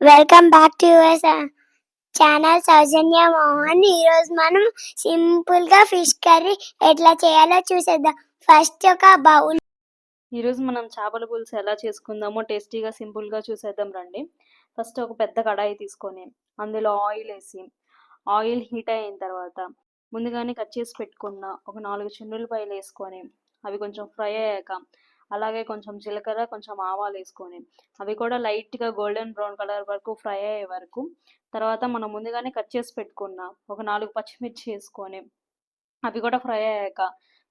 Welcome back to your channel Soujanya Mohan ఈ మనం సింపుల్గా ఫిష్ కర్రీ ఎట్లా చేయాలో చూసేద్దాం. ఫస్ట్ ఒక బౌల్. ఈరోజు మనం చేపల పులుసు ఎలా చేసుకుందామో టేస్టీగా సింపుల్గా చూసేద్దాం రండి. ఫస్ట్ ఒక పెద్ద కడాయి తీసుకొని అందులో ఆయిల్ వేసి ఆయిల్ హీట్ అయిన తర్వాత ముందుగానే కట్ చేసి పెట్టుకున్న ఒక నాలుగు చిన్నులపాయలు వేసుకొని అవి కొంచెం ఫ్రై అయ్యాక అలాగే కొంచెం జీలకర్ర కొంచెం ఆవాలు వేసుకొని అవి కూడా లైట్గా గోల్డెన్ బ్రౌన్ కలర్ వరకు ఫ్రై అయ్యే వరకు తర్వాత మనం ముందుగానే కట్ చేసి పెట్టుకున్న ఒక నాలుగు పచ్చిమిర్చి వేసుకొని అవి కూడా ఫ్రై అయ్యాక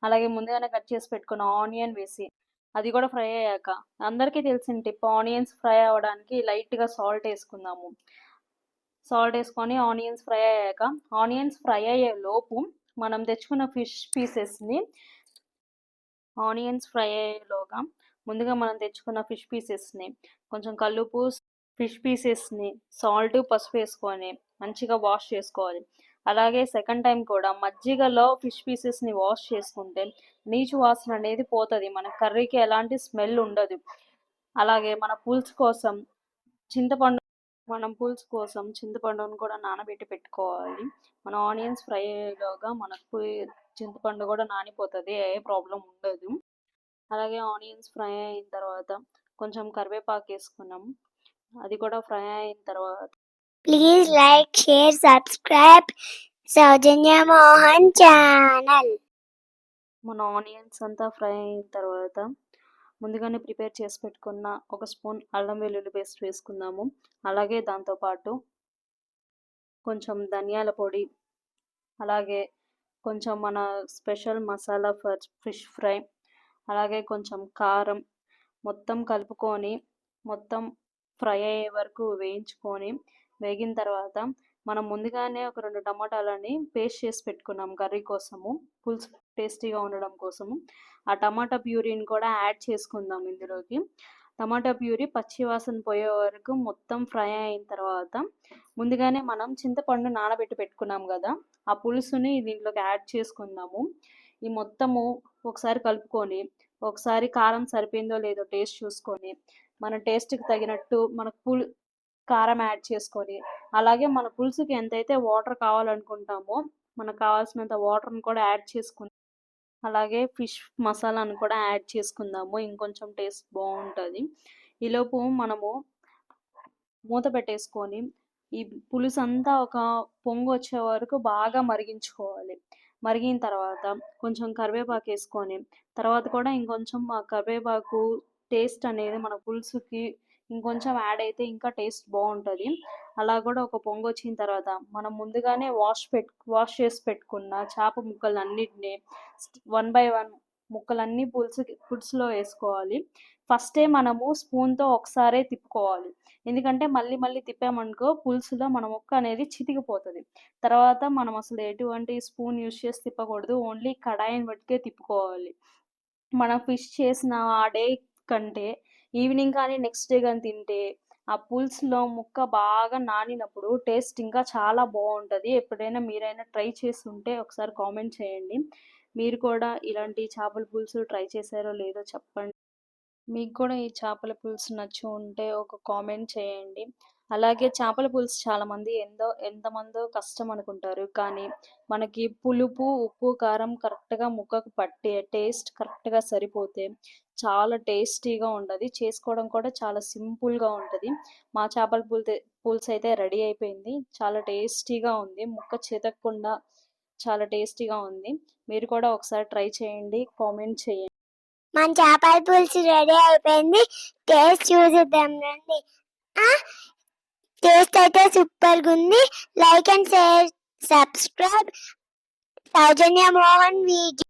అలాగే ముందుగానే కట్ చేసి పెట్టుకున్న ఆనియన్ వేసి అది కూడా ఫ్రై అయ్యాక అందరికీ తెలిసిన టిప్ ఆనియన్స్ ఫ్రై అవ్వడానికి లైట్గా సాల్ట్ వేసుకుందాము. సాల్ట్ వేసుకొని ఆనియన్స్ ఫ్రై అయ్యాక ఆనియన్స్ ఫ్రై అయ్యే లోపు మనం తెచ్చుకున్న ఫిష్ పీసెస్ని ఆనియన్స్ ఫ్రై అయ్యేలోగా ముందుగా మనం తెచ్చుకున్న ఫిష్ పీసెస్ని కొంచెం కల్లుపు ఫిష్ పీసెస్ని సాల్ట్ పసుపు వేసుకొని మంచిగా వాష్ చేసుకోవాలి. అలాగే సెకండ్ టైం కూడా మజ్జిగలో ఫిష్ పీసెస్ని వాష్ చేసుకుంటే నీచు వాసన అనేది పోతుంది. మన కర్రీకి ఎలాంటి స్మెల్ ఉండదు. అలాగే మన పులుసు కోసం చింతపండు మనం పులుసు కోసం చింతపండును కూడా నానబెట్టి పెట్టుకోవాలి. మన ఆనియన్స్ ఫ్రై అయ్యేలోగా మనకు చింతపండు కూడా నానిపోతుంది ఏ ప్రాబ్లం ఉండదు. అలాగే ఆనియన్స్ ఫ్రై అయిన తర్వాత కొంచెం కరివేపాకు వేసుకున్నాం. అది కూడా ఫ్రై అయిన తర్వాత please like share subscribe Soujanya Mohan channel మన ఆనియన్స్ అంతా ఫ్రై అయిన తర్వాత ముందుగానే ప్రిపేర్ చేసి పెట్టుకున్న ఒక స్పూన్ అల్లం వెల్లుల్లి పేస్ట్ వేసుకుందాము. అలాగే దాంతోపాటు కొంచెం ధనియాల పొడి అలాగే కొంచెం మన special masala for fish fry అలాగే కొంచెం కారం మొత్తం కలుపుకొని మొత్తం ఫ్రై అయ్యే వరకు వేయించుకొని వేగిన తర్వాత మనం ముందుగానే ఒక రెండు టమాటాలని పేస్ట్ చేసి పెట్టుకున్నాం కర్రీ కోసము పులుసు టేస్టీగా ఉండడం కోసము. ఆ టమాటా ప్యూరీని కూడా యాడ్ చేసుకుందాం ఇందులోకి. టమాటా ప్యూరీ పచ్చి వాసన పోయే వరకు మొత్తం ఫ్రై అయిన తర్వాత ముందుగానే మనం చింతపండు నానబెట్టి పెట్టుకున్నాం కదా ఆ పులుసుని దీంట్లోకి యాడ్ చేసుకుందాము. ఈ మొత్తము ఒకసారి కలుపుకొని ఒకసారి కారం సరిపోయిందో లేదో టేస్ట్ చూసుకొని మన టేస్ట్కి తగినట్టు మనకు పులు కారం యాడ్ చేసుకొని అలాగే మన పులుసుకి ఎంతైతే వాటర్ కావాలనుకుంటామో మనకు కావాల్సినంత వాటర్ని కూడా యాడ్ చేసుకుందాం. అలాగే ఫిష్ మసాలాను కూడా యాడ్ చేసుకుందాము. ఇంకొంచెం టేస్ట్ బాగుంటుంది. ఈలోపు మనము మూత పెట్టేసుకొని ఈ పులుసు అంతా ఒక పొంగు వచ్చే వరకు బాగా మరిగించుకోవాలి. మరిగిన తర్వాత కొంచెం కరివేపాకు వేసుకొని తర్వాత కూడా ఇంకొంచెం ఆ కరివేపాకు టేస్ట్ అనేది మన పులుసుకి ఇంకొంచెం యాడ్ అయితే ఇంకా టేస్ట్ బాగుంటుంది. అలా కూడా ఒక పొంగు వచ్చిన తర్వాత మనం ముందుగానే వాష్ పెట్టు వాష్ చేసి పెట్టుకున్న చేప ముక్కలు అన్నిటిని వన్ బై వన్ ముక్కలన్నీ పులుసు పులుసులో వేసుకోవాలి. ఫస్టే మనము స్పూన్తో ఒకసారే తిప్పుకోవాలి. ఎందుకంటే మళ్ళీ మళ్ళీ తిప్పామనుకో పులుసులో మన ముక్క అనేది చితికిపోతుంది. తర్వాత మనం అసలు ఎటువంటి స్పూన్ యూస్ చేసి తిప్పకూడదు. ఓన్లీ కడాయిని బట్టికే తిప్పుకోవాలి. మనం ఫిష్ చేసిన ఆ డే కంటే ఈవినింగ్ కానీ నెక్స్ట్ డే కానీ తింటే ఆ పులుసులో ముక్క బాగా నానినప్పుడు టేస్ట్ ఇంకా చాలా బాగుంటుంది. ఎప్పుడైనా మీరైనా ట్రై చేసి ఉంటే ఒకసారి కామెంట్ చేయండి. మీరు కూడా ఇలాంటి చేపల పులుసు ట్రై చేశారో లేదో చెప్పండి. మీకు కూడా ఈ చేపల పులుసు నచ్చి ఉంటే ఒక కామెంట్ చేయండి. అలాగే చేపల పులుసు చాలామంది ఎంతో ఎంతమందో కష్టం అనుకుంటారు. కానీ మనకి పులుపు ఉప్పు కారం కరెక్ట్గా ముక్కకు పట్టే టేస్ట్ కరెక్ట్గా సరిపోతే చాలా టేస్టీగా ఉండదు చేసుకోవడం కూడా చాలా సింపుల్గా ఉంటుంది. మా చేపల పులుసు పులుసు అయితే రెడీ అయిపోయింది. చాలా టేస్టీగా ఉంది. ముక్క చితకకుండా చాలా టేస్టీగా ఉంది. మీరు కూడా ఒకసారి ట్రై చేయండి. కామెంట్ చేయండి. మన చేపల పులుసు రెడీ అయిపోయింది. టేస్ట్ చూసిద్దాం రండి. టేస్ట్ అయితే సూపర్గా ఉంది. Like and share subscribe. Soujanya Mohan video.